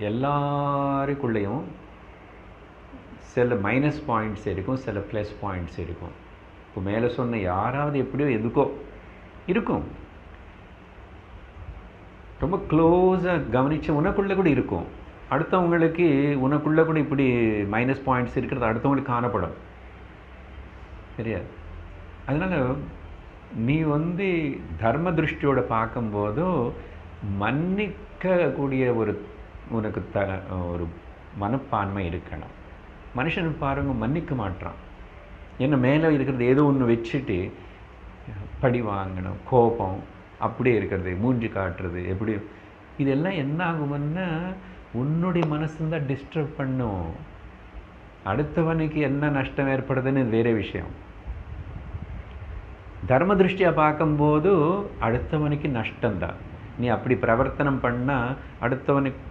எல்லாருக்குள்ளேயும் சில minus points இருக்கும் சில ப்ளஸ் பாயிண்ட்ஸ் இருக்கும். இப்போ மேலே சொன்ன யாராவது எப்படியோ எதுக்கோ இருக்கும். ரொம்ப க்ளோஸாக கவனித்து உனக்குள்ளே கூட இருக்கும். அடுத்தவங்களுக்கு உனக்குள்ளே கூட இப்படி மைனஸ் பாயிண்ட்ஸ் இருக்கிறது அடுத்தவங்களுக்கு காணப்படும். சரியா? அதனால் நீ வந்து தர்ம திருஷ்டியோட பார்க்கும்போதோ மன்னிக்கக்கூடிய ஒரு உனக்கு த ஒரு மனப்பான்மை இருக்கணும். மனுஷன் பாருங்க மன்னிக்க மாட்டான் என்ன மேலே இருக்கிறது ஏதோ ஒன்று வச்சுட்டு படி வாங்கணும் கோபம் அப்படியே இருக்கிறது மூஞ்சி காட்டுறது எப்படி? இதெல்லாம் என்ன ஆகும்னா உன்னுடைய மனசு தான் டிஸ்டர்ப் பண்ணும். அடுத்தவனுக்கு என்ன நஷ்டம் ஏற்படுதுன்னு வேற விஷயம். தர்ம திருஷ்டியாக பார்க்கும்போது அடுத்தவனுக்கு நஷ்டம்தான். நீ அப்படி பிரவர்த்தனம் பண்ணால் அடுத்தவனுக்கு